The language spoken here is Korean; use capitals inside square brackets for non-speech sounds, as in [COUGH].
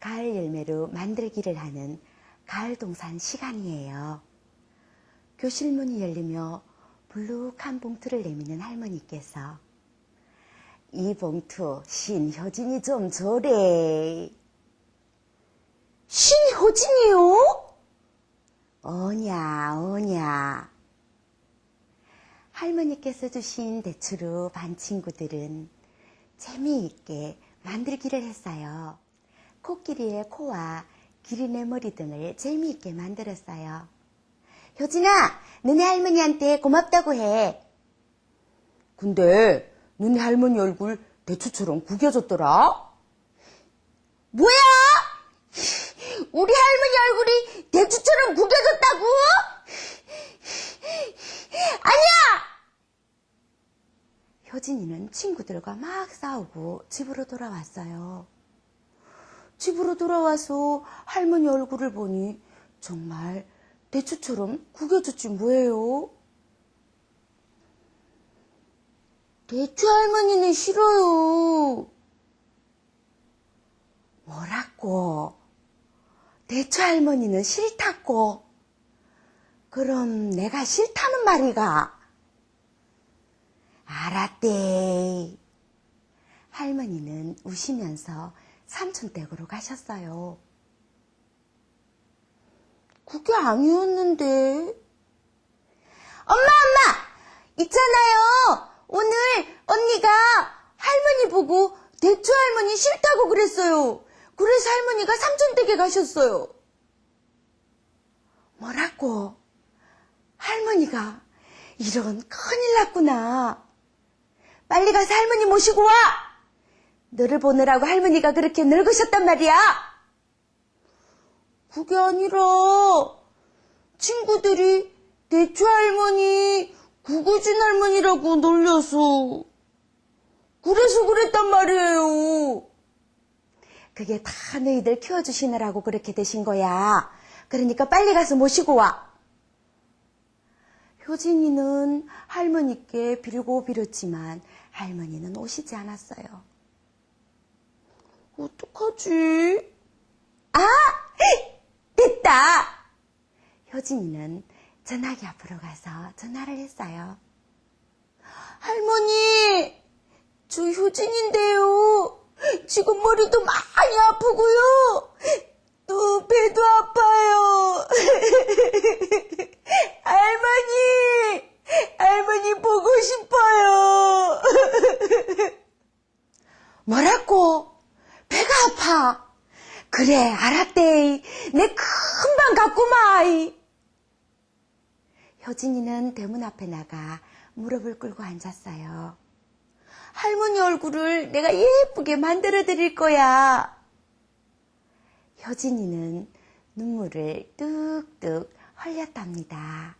가을 열매로 만들기를 하는 가을 동산 시간이에요. 교실 문이 열리며 불룩한 봉투를 내미는 할머니께서 이 봉투 신효진이 좀 줘래. 신효진이요? 오냐, 오냐. 할머니께서 주신 대추로 반 친구들은 재미있게 만들기를 했어요. 코끼리의 코와 기린의 머리 등을 재미있게 만들었어요. 효진아, 너네 할머니한테 고맙다고 해. 근데 너네 할머니 얼굴 대추처럼 구겨졌더라? 뭐야? 우리 할머니 얼굴이 대추처럼 구겨졌다고? 아니야! 효진이는 친구들과 막 싸우고 집으로 돌아왔어요. 집으로 돌아와서 할머니 얼굴을 보니 정말 대추처럼 구겨졌지 뭐예요? 대추 할머니는 싫어요. 뭐라고? 대추 할머니는 싫다고. 그럼 내가 싫다는 말이가? 알았대. 할머니는 우시면서 삼촌 댁으로 가셨어요. 그게 아니었는데. 엄마, 엄마! 있잖아요! 오늘 언니가 할머니 보고 대추 할머니 싫다고 그랬어요. 그래서 할머니가 삼촌 댁에 가셨어요. 뭐라고? 할머니가 이런 큰일 났구나. 빨리 가서 할머니 모시고 와! 너를 보느라고 할머니가 그렇게 늙으셨단 말이야! 그게 아니라, 친구들이 대추 할머니, 구구진 할머니라고 놀려서, 그래서 그랬단 말이에요. 그게 다 너희들 키워주시느라고 그렇게 되신 거야. 그러니까 빨리 가서 모시고 와. 효진이는 할머니께 빌고 빌었지만 할머니는 오시지 않았어요. 어떡하지? 아! 됐다! 효진이는 전화기 앞으로 가서 전화를 했어요. 할머니, 저 효진인데요. 지금 머리도 많이 아프고요. 또 배도 아파요. [LAUGHS] 할머니, 할머니 보고 싶어요. [LAUGHS] 뭐라고? 그래, 알았대. 내 금방 갔구만. 효진이는 대문 앞에 나가 무릎을 꿇고 앉았어요. 할머니 얼굴을 내가 예쁘게 만들어 드릴 거야. 효진이는 눈물을 뚝뚝 흘렸답니다.